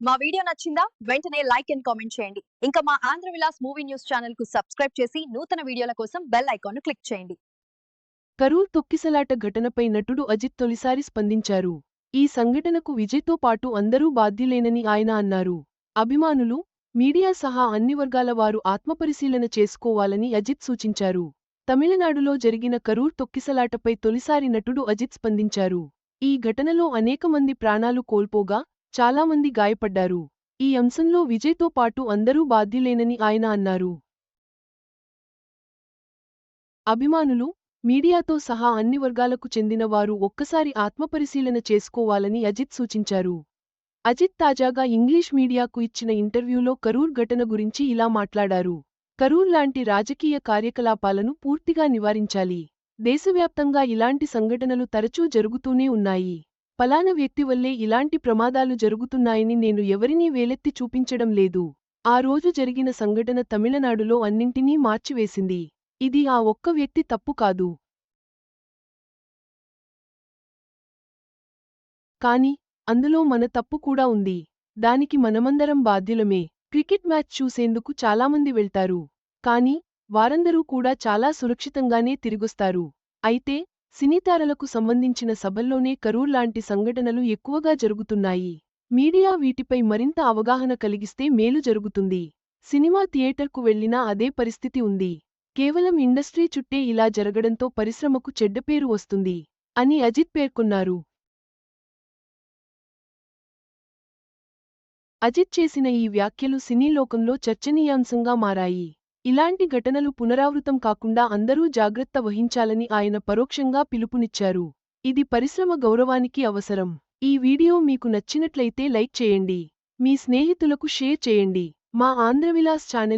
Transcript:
మా వీడియో నచ్చిందా? వెంటనే లైక్ అండ్ కామెంట్ చేయండి. ఇంకా మా ఆంధ్ర విలాస్ మూవీ న్యూస్ ఛానల్కు సబ్స్క్రైబ్ చేసి నూతన వీడియోల కోసం బెల్ ఐకాన్ను క్లిక్ చేయండి. కరూర్ తొక్కిసలాట ఘటనపై నటుడు అజిత్ తొలిసారి స్పందించారు. ఈ సంఘటనకు విజయ్తో పాటు అందరూ బాధ్యులేనని ఆయన అన్నారు. అభిమానులు మీడియా సహా అన్ని వర్గాల వారు ఆత్మపరిశీలన చేసుకోవాలని అజిత్ సూచించారు. తమిళనాడులో జరిగిన కరూర్ తొక్కిసలాటపై తొలిసారి నటుడు అజిత్ స్పందించారు. ఈ ఘటనలో అనేక మంది ప్రాణాలు కోల్పోగా చాలామంది గాయపడ్డారు. ఈ అంశంలో విజయ్తో పాటు అందరూ బాధ్యులేనని ఆయన అన్నారు. అభిమానులు మీడియాతో సహా అన్ని వర్గాలకు చెందిన వారు ఒక్కసారి ఆత్మపరిశీలన చేసుకోవాలని అజిత్ సూచించారు. అజిత్ తాజాగా ఇంగ్లీష్ మీడియాకు ఇచ్చిన ఇంటర్వ్యూలో కరూర్ ఘటన గురించి ఇలా మాట్లాడారు. కరూర్ లాంటి రాజకీయ కార్యకలాపాలను పూర్తిగా నివారించాలి. దేశవ్యాప్తంగా ఇలాంటి సంఘటనలు తరచూ జరుగుతూనే ఉన్నాయి. పలానా వ్యక్తి వల్లే ఇలాంటి ప్రమాదాలు జరుగుతున్నాయని నేను ఎవరినీ వేలెత్తి చూపించడం లేదు. ఆ రోజు జరిగిన సంఘటన తమిళనాడులో అన్నింటినీ మార్చివేసింది. ఇది ఆ ఒక్క వ్యక్తి తప్పు కాదు. కాని అందులో మన తప్పు కూడా ఉంది. దానికి మనమందరం బాధ్యులమే. క్రికెట్ మ్యాచ్ చూసేందుకు చాలామంది వెళ్తారు. కాని వారందరూ కూడా చాలా సురక్షితంగానే తిరిగొస్తారు. అయితే సినీతారలకు సంబంధించిన సభల్లోనే కరూర్ లాంటి సంఘటనలు ఎక్కువగా జరుగుతున్నాయి. మీడియా వీటిపై మరింత అవగాహన కలిగిస్తే మేలు జరుగుతుంది. సినిమా థియేటర్కు వెళ్ళినా అదే పరిస్థితి ఉంది. కేవలం ఇండస్ట్రీ చుట్టే ఇలా జరగడంతో పరిశ్రమకు చెడ్డపేరు వస్తుంది అని అజిత్ పేర్కొన్నారు. అజిత్ చేసిన ఈ వ్యాఖ్యలు సినీలోకంలో చర్చనీయాంశంగా మారాయి. ఇలాంటి ఘటనలు పునరావృతం కాకుండా అందరూ జాగ్రత్త వహించాలని ఆయన పరోక్షంగా పిలుపునిచ్చారు. ఇది పరిశ్రమ గౌరవానికి అవసరం. ఈ వీడియో మీకు నచ్చినట్లయితే లైక్ చేయండి. మీ స్నేహితులకు షేర్ చేయండి. మా ఆంధ్రవిలాస్ ఛానల్